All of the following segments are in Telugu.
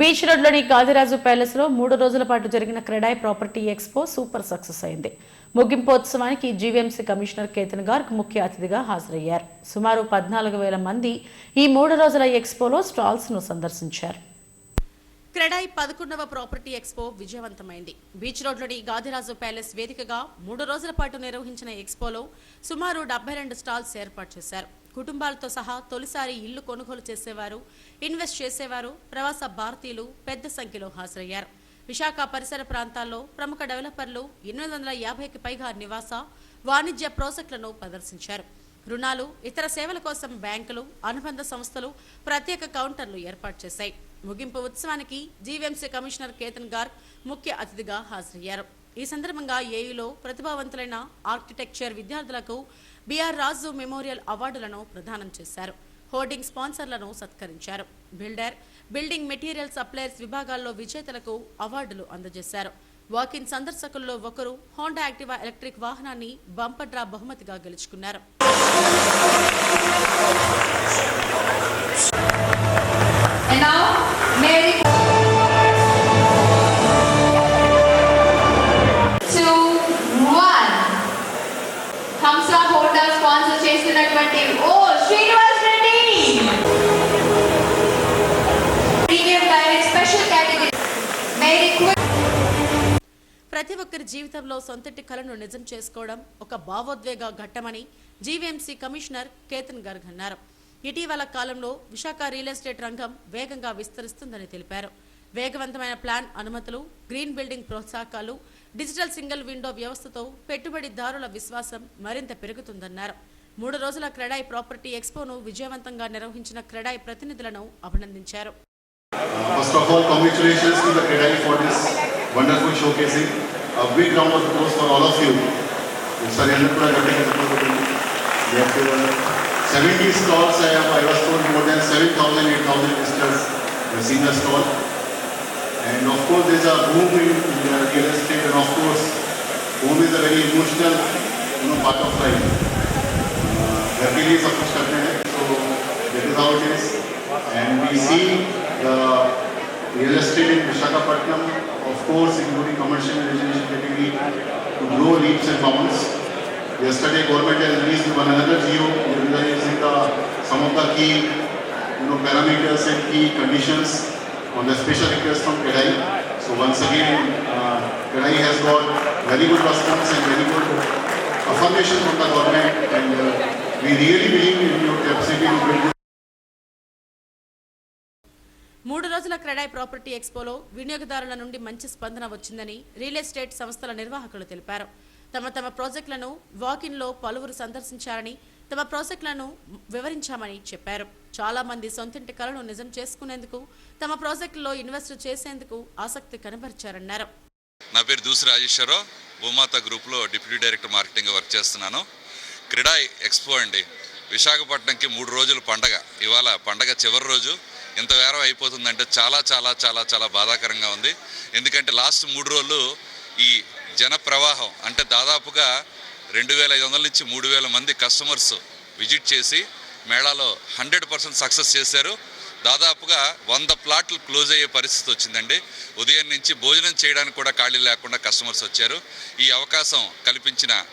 బీచ్ రోడ్లోని గాజరాజు ప్యాలెస్లో మూడు రోజుల పాటు జరిగిన CREDAI property expo super success అయింది. ముగింపోత్సవానికి జీవీఎంసీ కమిషనర్ కేతన్ గార్గ్ ముఖ్య అతిథిగా హాజరయ్యారు. సుమారు పద్నాలుగు వేల మంది ఈ మూడు రోజుల ఎక్స్పోలో స్టాల్స్ను సందర్శించారు. క్రెడాయ్ పదకొండవ ప్రాపర్టీ ఎక్స్పో విజయవంతమైంది. బీచ్ రోడ్లోని గాదిరాజు ప్యాలెస్ వేదికగా మూడు రోజుల పాటు నిర్వహించిన ఎక్స్పోలో సుమారు డెబ్బై రెండు స్టాల్స్ ఏర్పాటు చేశారు. కుటుంబాలతో సహా తొలిసారి ఇల్లు కొనుగోలు చేసేవారు ఇన్వెస్ట్ చేసేవారు ప్రవాస భారతీయులు పెద్ద సంఖ్యలో హాజరయ్యారు. విశాఖ పరిసర ప్రాంతాల్లో ప్రముఖ డెవలపర్లు ఎనిమిది వందల యాభైకి పైగా నివాస వాణిజ్య ప్రాజెక్టులను ప్రదర్శించారు. రుణాలు ఇతర సేవల కోసం బ్యాంకులు అనుబంధ సంస్థలు ప్రత్యేక కౌంటర్లు ఏర్పాటు చేశాయి. ముగింపు ఉత్సవానికి జీవీఎంసీ కమిషనర్ కేతన్ గార్ ముఖ్య అతిథిగా హాజరయ్యారు. ఈ సందర్భంగా ఏయులో ప్రతిభావంతులైన ఆర్కిటెక్చర్ విద్యార్థులకు బీఆర్ రాజు మెమోరియల్ అవార్డులను ప్రదానం చేశారు. హోర్డింగ్ స్పాన్సర్లను సత్కరించారు. బిల్డర్ బిల్డింగ్ మెటీరియల్ సప్లయర్స్ విభాగాల్లో విజేతలకు అవార్డులు అందజేశారు. వాకిన్ సందర్శకుల్లో ఒకరు హోండా యాక్టివా ఎలక్ట్రిక్ వాహనాన్ని బంపర్ డ్రా బహుమతిగా గెలుచుకున్నారు. And now, Mary. చేస్తున్నటువంటి ఓ Srinivas Reddy! Premium direct special category Mary ప్రతి ఒక్కరి జీవితంలో సొంతటి కలను నిజం చేసుకోవడం ఒక భావోద్వేగ ఘట్టమని జీవీఎంసీ కమిషనర్ కేతన్ గర్గ్ అన్నారు. ఇటీవల కాలంలో విశాఖ రియల్ ఎస్టేట్ రంగం వేగంగా విస్తరిస్తుందని తెలిపారు. వేగవంతమైన ప్లాన్ అనుమతులు గ్రీన్ బిల్డింగ్ ప్రోత్సాహకాలు డిజిటల్ సింగిల్ విండో వ్యవస్థతో పెట్టుబడిదారుల విశ్వాసం మరింత పెరుగుతుందన్నారు. మూడు రోజుల క్రెడాయ్ ప్రాపర్టీ ఎక్స్పోను విజయవంతంగా నిర్వహించిన క్రెడాయ్ ప్రతినిధులను అభినందించారు First of all, congratulations to the Kedai for this wonderful showcasing. A big round of applause for all of you. Sorry, I'm not going to Yes, there were 70 stalls. I, have, I was told more than 7,000, 8,000 visitors have seen the stall. And of course, there's a boom in, in the real estate, and of course, home is a very emotional you know, part of life. Uh, घर के लिए सब कुछ करते हैं that is how it is and we see the real estate in Visakhapatnam of course including commercial and residential category to grow leaps and bounds yesterday government has released one another geo realizing the some of the key you know parameters and key conditions on the special request from Kedai so once again uh, Kedai has got very good response and very good affirmation from the government and uh, మూడు రోజుల క్రెడాయ్ ప్రాపర్టీ ఎక్స్పోలో వినియోగదారుల నుండి మంచి స్పందన వచ్చిందని రియల్ ఎస్టేట్ సంస్థల నిర్వాహకులు తెలిపారు. తమ తమ ప్రాజెక్టులను వాకిన్లో పలువురు సందర్శించారని తమ ప్రాజెక్టులను వివరించామని చెప్పారు. చాలా మంది సొంతింటి కలను నిజం చేసుకునేందుకు తమ ప్రాజెక్టులో ఇన్వెస్ట్ చేసేందుకు ఆసక్తి కనబరిచారన్నారు. నా పేరు దూసి రాజేశ్వరరావు. భూమాత గ్రూప్లో డిప్యూటీ డైరెక్టర్ మార్కెటింగ్ వర్క్ చేస్తున్నాను. క్రీడా ఎక్స్పో అండి. విశాఖపట్నంకి మూడు రోజులు పండగ. ఇవాళ పండగ చివరి రోజు. ఇంత వేరం అయిపోతుందంటే చాలా చాలా చాలా చాలా బాధాకరంగా ఉంది. ఎందుకంటే లాస్ట్ మూడు రోజులు ఈ జన ప్రవాహం అంటే దాదాపుగా రెండు వేల ఐదు వందల నుంచి మూడు వేల మంది కస్టమర్స్ విజిట్ చేసి మేళాలో హండ్రెడ్ పర్సెంట్ సక్సెస్ చేశారు. దాదాపుగా వంద ప్లాట్లు క్లోజ్ అయ్యే పరిస్థితి వచ్చిందండి. ఉదయం నుంచి భోజనం చేయడానికి కూడా ఖాళీ లేకుండా కస్టమర్స్ వచ్చారు. ఈ అవకాశం కల్పించిన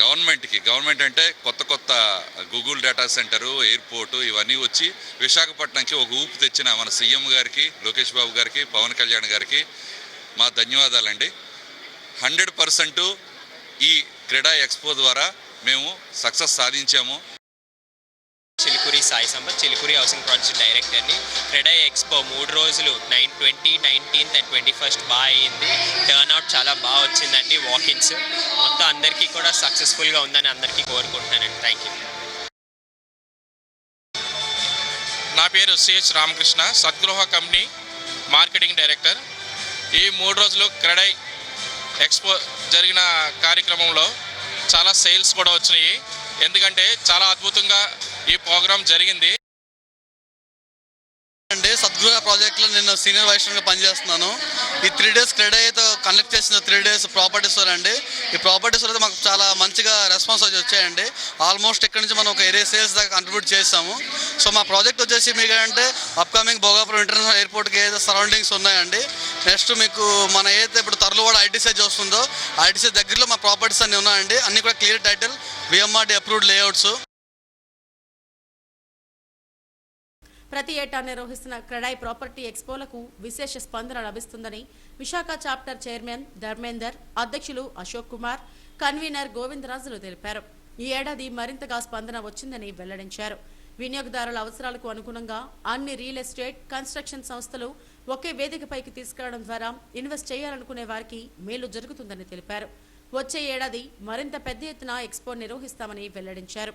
గవర్నమెంట్కి గవర్నమెంట్ అంటే కొత్త కొత్త గూగుల్ డేటా సెంటరు ఎయిర్పోర్టు ఇవన్నీ వచ్చి విశాఖపట్నంకి ఒక ఊపు తెచ్చిన మన సీఎం గారికి లోకేష్ బాబు గారికి పవన్ కళ్యాణ్ గారికి మా ధన్యవాదాలండి. హండ్రెడ్ పర్సెంట్ ఈ క్రీడా ఎక్స్పో ద్వారా మేము సక్సెస్ సాధించాము. చిలుకూరి సాయి సంపత్ చిలుకూరి హౌసింగ్ ప్రాజెక్ట్ డైరెక్టర్ని క్రెడై ఎక్స్పో మూడు రోజులు nine twenty nineteenth and twenty first బాగా అయింది. టర్న్ అవుట్ చాలా బాగా వచ్చిందండి వాకిన్స్ మొత్తం అందరికీ కూడా సక్సెస్ఫుల్గా ఉందని అందరికీ కోరుకుంటున్నానండి. థ్యాంక్ యూ నా పేరు CH Ramakrishna Sadgruha company marketing director. ఈ మూడు రోజులు క్రెడై ఎక్స్పో జరిగిన కార్యక్రమంలో చాలా సేల్స్ కూడా వచ్చినాయి. ఎందుకంటే చాలా అద్భుతంగా ఈ ప్రోగ్రాం జరిగింది. అండి సద్గృహ ప్రాజెక్ట్లో నేను సీనియర్ వైస్టర్గా పనిచేస్తున్నాను. ఈ త్రీ డేస్ క్రెడైతో కండక్ట్ చేసిన త్రీ డేస్ ప్రాపర్టీస్ అండి. ఈ ప్రాపర్టీస్ అయితే మాకు చాలా మంచిగా రెస్పాన్స్ వచ్చి వచ్చాయండి. ఆల్మోస్ట్ ఇక్కడ నుంచి మనం ఒక ఏరియా సేల్స్ దాకా కంట్రిబ్యూట్ చేస్తాము సో మా ప్రాజెక్ట్ వచ్చేసి మీకు అంటే అప్కమింగ్ భోగాపురం ఇంటర్నేషనల్ ఎయిర్పోర్ట్కి ఏదైతే సరౌండింగ్స్ ఉన్నాయండి నెక్స్ట్ మీకు మన ఏదైతే ఇప్పుడు తరలువాడ ఐటీసీ వస్తుందో ఐటీసీ దగ్గరలో మా ప్రాపర్టీస్ అన్నీ ఉన్నాయండి. అన్నీ కూడా clear title VMRD approved layouts ప్రతి ఏటా నిర్వహిస్తున్న క్రెడాయి ప్రాపర్టీ ఎక్స్పోలకు విశేష స్పందన లభిస్తుందని విశాఖ చాప్టర్ చైర్మన్ ధర్మేందర్ అధ్యక్షులు అశోక్ కుమార్ కన్వీనర్ గోవిందరాజులు తెలిపారు. ఈ ఏడాది మరింతగా స్పందన వచ్చిందని వెల్లడించారు. వినియోగదారుల అవసరాలకు అనుగుణంగా అన్ని రియల్ ఎస్టేట్ కన్స్ట్రక్షన్ సంస్థలు ఒకే వేదికపైకి తీసుకురావడం ద్వారా ఇన్వెస్ట్ చేయాలనుకునే వారికి మేలు జరుగుతుందని తెలిపారు. వచ్చే ఏడాది మరింత పెద్ద ఎత్తున ఎక్స్పో నిర్వహిస్తామని వెల్లడించారు.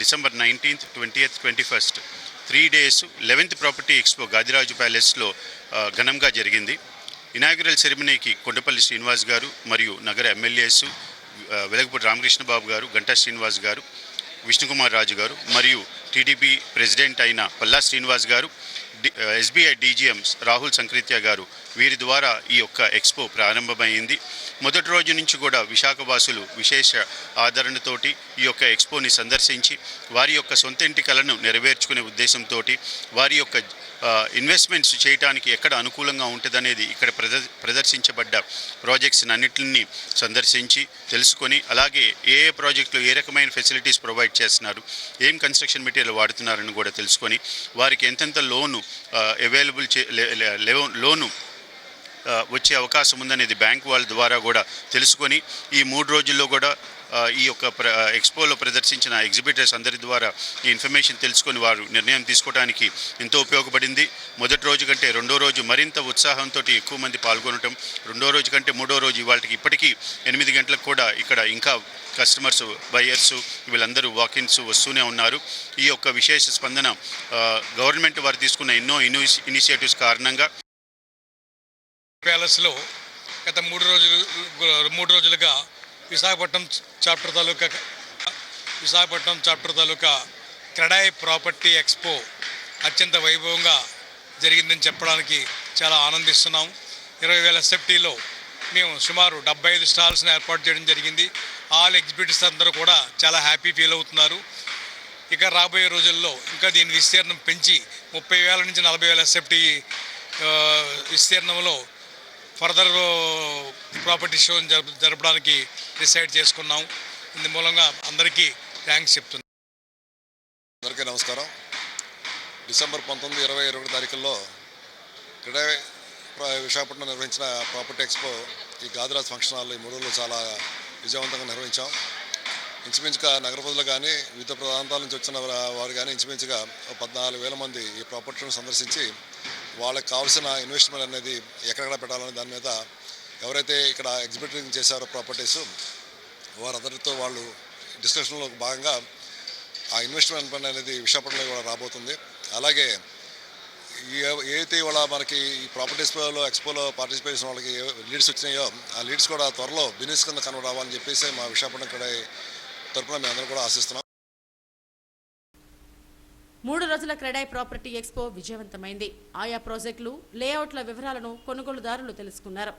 December nineteenth twenty twenty first three days eleventh property expo Gadiraju ప్యాలెస్లో ఘనంగా జరిగింది. ఇనాగ్రల్ సెరమనీకి కొండపల్లి శ్రీనివాస్ గారు మరియు నగర ఎమ్మెల్యేస్ వెలగపూడి రామకృష్ణ బాబు గారు గంటా శ్రీనివాస్ గారు విష్ణుకుమార్ రాజు గారు మరియు టీడీపీ ప్రెసిడెంట్ అయిన పల్లా శ్రీనివాస్ గారు ఎస్బీఐ డీజీఎం రాహుల్ సంక్రిత్య గారు వీరి ద్వారా ఈ యొక్క ఎక్స్పో ప్రారంభమైంది. మొదటి రోజు నుంచి కూడా విశాఖవాసులు విశేష ఆదరణతోటి ఈ యొక్క ఎక్స్పోని సందర్శించి వారి యొక్క సొంత ఇంటి కలను నెరవేర్చుకునే ఉద్దేశంతో వారి యొక్క ఇన్వెస్ట్మెంట్స్ చేయడానికి ఎక్కడ అనుకూలంగా ఉంటుందనేది ఇక్కడ ప్రద ప్రదర్శించబడ్డ ప్రాజెక్ట్స్ అన్నింటినీ సందర్శించి తెలుసుకొని అలాగే ఏ ఏ ప్రాజెక్టులు ఏ రకమైన ఫెసిలిటీస్ ప్రొవైడ్ చేస్తున్నారు ఏం కన్స్ట్రక్షన్ మెటీరియల్ వాడుతున్నారని కూడా తెలుసుకొని వారికి ఎంతెంత లోను అవైలబుల్ చే లోను వచ్చే అవకాశం ఉందనేది బ్యాంక్ వాళ్ళ ద్వారా కూడా తెలుసుకొని ఈ మూడు రోజుల్లో కూడా ఈ యొక్క ప్ర ఎక్స్పోలో ప్రదర్శించిన ఎగ్జిబిటర్స్ అందరి ద్వారా ఈ ఇన్ఫర్మేషన్ తెలుసుకొని వారు నిర్ణయం తీసుకోవడానికి ఎంతో ఉపయోగపడింది. మొదటి రోజు కంటే రెండో రోజు మరింత ఉత్సాహంతో ఎక్కువ మంది పాల్గొనటం రెండో రోజు కంటే మూడో రోజు ఇవాళకి ఇప్పటికీ ఎనిమిది గంటలకు కూడా ఇక్కడ ఇంకా కస్టమర్స్ బయర్స్ వీళ్ళందరూ వాకిన్స్ వస్తూనే ఉన్నారు. ఈ యొక్క విశేష స్పందన గవర్నమెంట్ వారు తీసుకున్న ఎన్నో ఇనిషియేటివ్స్ కారణంగా ప్యాలెస్లో గత మూడు రోజులు మూడు రోజులుగా విశాఖపట్నం చాప్టర్ తాలూకా విశాఖపట్నం చాప్టర్ తాలూకా క్రెడాయ్ ప్రాపర్టీ ఎక్స్పో అత్యంత వైభవంగా జరిగిందని చెప్పడానికి చాలా ఆనందిస్తున్నాం. ఇరవై వేల ఎస్ఎఫ్టీలో మేము సుమారు డెబ్బై ఐదు స్టాల్స్ని ఏర్పాటు చేయడం జరిగింది. ఆల్ ఎగ్జిబిటర్స్ అందరూ కూడా చాలా హ్యాపీ ఫీల్ అవుతున్నారు. ఇక రాబోయే రోజుల్లో ఇంకా దీని విస్తీర్ణం పెంచి ముప్పై వేల నుంచి నలభై వేల ఎస్ఎఫ్టీ విస్తీర్ణంలో ఫర్దర్ ప్రాపర్టీ షో జరప జరపడానికి డిసైడ్ చేసుకున్నాం. ఇందు మూలంగా అందరికీ థ్యాంక్స్ చెప్తున్నాం. అందరికీ నమస్కారం. డిసెంబర్ పంతొమ్మిది ఇరవై ఇరవై తారీఖుల్లో క్రీడా విశాఖపట్నం నిర్వహించిన ప్రాపర్టీ ఎక్స్పో ఈ గాదిరాజ్ ఫంక్షన్ హాల్లో ఈ మూడు రోజులు చాలా విజయవంతంగా నిర్వహించాం. ఇంచుమించుగా నగర ప్రజలు కానీ వివిధ ప్రాంతాల నుంచి వచ్చిన వారు కానీ ఇంచుమించుగా ఒక పద్నాలుగు వేల మంది ఈ ప్రాపర్టీని సందర్శించి వాళ్ళకి కావాల్సిన ఇన్వెస్ట్మెంట్ అనేది ఎక్కడెక్కడ పెట్టాలనే దాని మీద ఎవరైతే ఇక్కడ ఎగ్జిబిటింగ్ చేశారో ప్రాపర్టీస్ వారందరితో వాళ్ళు డిస్కషన్లో భాగంగా ఆ ఇన్వెస్ట్మెంట్ ఫండ్ అనేది విశాఖపట్నంలో ఇవాళ రాబోతుంది. అలాగే ఏదైతే ఇవాళ మనకి ఈ ప్రాపర్టీస్లో ఎక్స్పోలో పార్టిసిపేట్ చేసిన వాళ్ళకి ఏ లీడ్స్ వచ్చినాయో ఆ లీడ్స్ కూడా త్వరలో బిజినెస్ కింద కన్వర్ట్ చెప్పేసి మా విశాఖపట్నం ఇక్కడ తరఫున మేము అందరం కూడా ఆశిస్తున్నాం. మూడు రోజుల క్రెడాయ్ ప్రాపర్టీ ఎక్స్పో విజయవంతమైంది. ఆయా ప్రాజెక్టులు లేఅవుట్ల వివరాలను కొనుగోలుదారులు తెలుసుకున్నారు.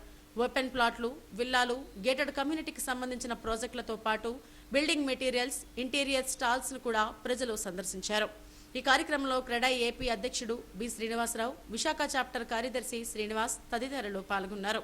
ఓపెన్ ప్లాట్లు విల్లాలు గేటెడ్ కమ్యూనిటీకి సంబంధించిన ప్రాజెక్టులతో పాటు బిల్డింగ్ మెటీరియల్స్ ఇంటీరియర్ స్టాల్స్ను కూడా ప్రజలు సందర్శించారు. ఈ కార్యక్రమంలో క్రెడాయ్ ఏపీ అధ్యక్షుడు బి శ్రీనివాసరావు విశాఖ చాప్టర్ కార్యదర్శి శ్రీనివాస్ తదితరులు పాల్గొన్నారు.